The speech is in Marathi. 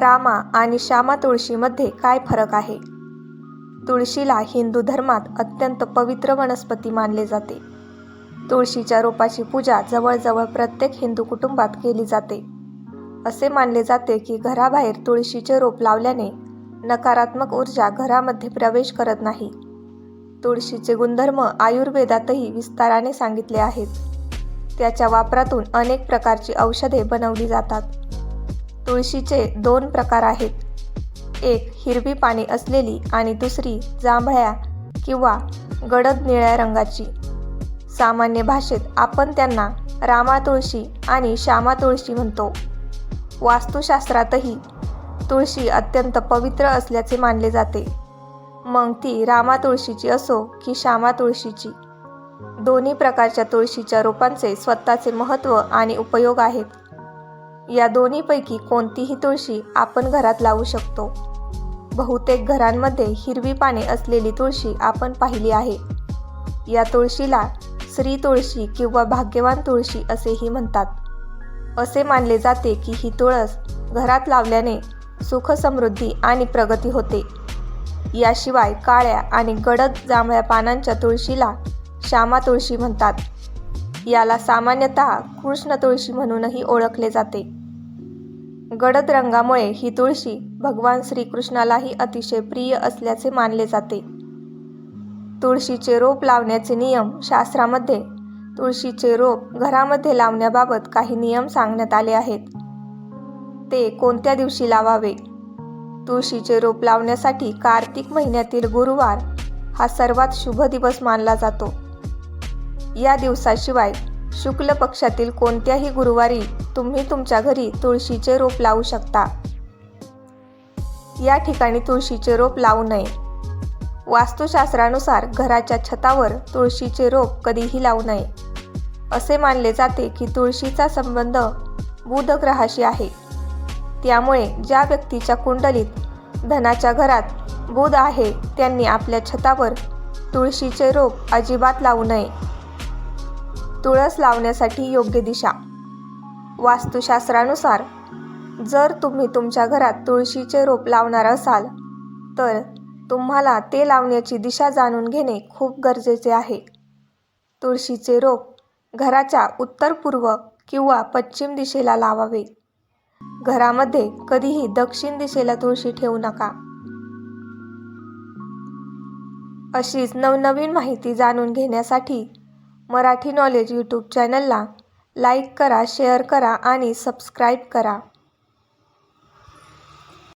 रामा आणि श्यामा तुळशीमध्ये काय फरक आहे? तुळशीला हिंदू धर्मात अत्यंत पवित्र वनस्पती मानले जाते. तुळशीच्या रोपाची पूजा जवळजवळ प्रत्येक हिंदू कुटुंबात केली जाते. असे मानले जाते की घराबाहेर तुळशीचे रोप लावल्याने नकारात्मक ऊर्जा घरामध्ये प्रवेश करत नाही. तुळशीचे गुणधर्म आयुर्वेदातही विस्ताराने सांगितले आहेत. त्याच्या वापरातून अनेक प्रकारची औषधे बनवली जातात. तुळशीचे दोन प्रकार आहेत. एक हिरवी पाने असलेली आणि दुसरी जांभळ्या किंवा गडद निळ्या रंगाची. सामान्य भाषेत आपण त्यांना रामा तुळशी आणि श्यामा तुळशी म्हणतो. वास्तुशास्त्रातही तुळशी अत्यंत पवित्र असल्याचे मानले जाते. मग ती रामा तुळशीची असो की श्यामा तुळशीची. दोन्ही प्रकारच्या तुळशीच्या रोपांचे स्वतःचे महत्त्व आणि उपयोग आहेत. या दोन्हीपैकी कोणतीही तुळशी आपण घरात लावू शकतो. बहुतेक घरांमध्ये हिरवी पाने असलेली तुळशी आपण पाहिली आहे. या तुळशीला श्री तुळशी किंवा भाग्यवान तुळशी असेही म्हणतात. असे मानले जाते की ही तुळस घरात लावल्याने सुख समृद्धी आणि प्रगती होते. याशिवाय काळ्या आणि गडद जांभळ्या पानांच्या तुळशीला श्यामा तुळशी म्हणतात. याला सामान्यतः कृष्ण तुळशी म्हणूनही ओळखले जाते. गडद रंगामुळे ही तुळशी भगवान श्रीकृष्णालाही अतिशय प्रिय असल्याचे मानले जाते. तुळशीचे रोप लावण्याचे नियम शास्त्रामध्ये तुळशीचे रोप घरामध्ये लावण्याबाबत काही नियम सांगण्यात आले आहेत. ते कोणत्या दिवशी लावावे? तुळशीचे रोप लावण्यासाठी कार्तिक महिन्यातील गुरुवार हा सर्वात शुभ दिवस मानला जातो. या दिवसाशिवाय शुक्ल पक्षातील कोणत्याही गुरुवारी तुम्ही तुमच्या घरी तुळशीचे रोप लावू शकता. या ठिकाणी तुळशीचे रोप लावू नये. वास्तुशास्त्रानुसार घराच्या छतावर तुळशीचे रोप कधीही लावू नये. असे मानले जाते की तुळशीचा संबंध बुध ग्रहाशी आहे. त्यामुळे ज्या व्यक्तीच्या कुंडलीत धनाच्या घरात बुध आहे त्यांनी आपल्या छतावर तुळशीचे रोप अजिबात लावू नये. तुळस लावण्यासाठी योग्य दिशा. वास्तुशास्त्रानुसार जर तुम्ही तुमच्या घरात तुळशीचे रोप लावणार असाल तर तुम्हाला ते लावण्याची दिशा जाणून घेणे खूप गरजेचे आहे. तुळशीचे रोप घराच्या उत्तर पूर्व किंवा पश्चिम दिशेला लावावे. घरामध्ये कधीही दक्षिण दिशेला तुळशी ठेवू नका. अशीच नवनवीन माहिती जाणून घेण्यासाठी मराठी नॉलेज यूट्यूब चॅनलला लाईक करा शेअर करा आणि सबस्क्राईब करा.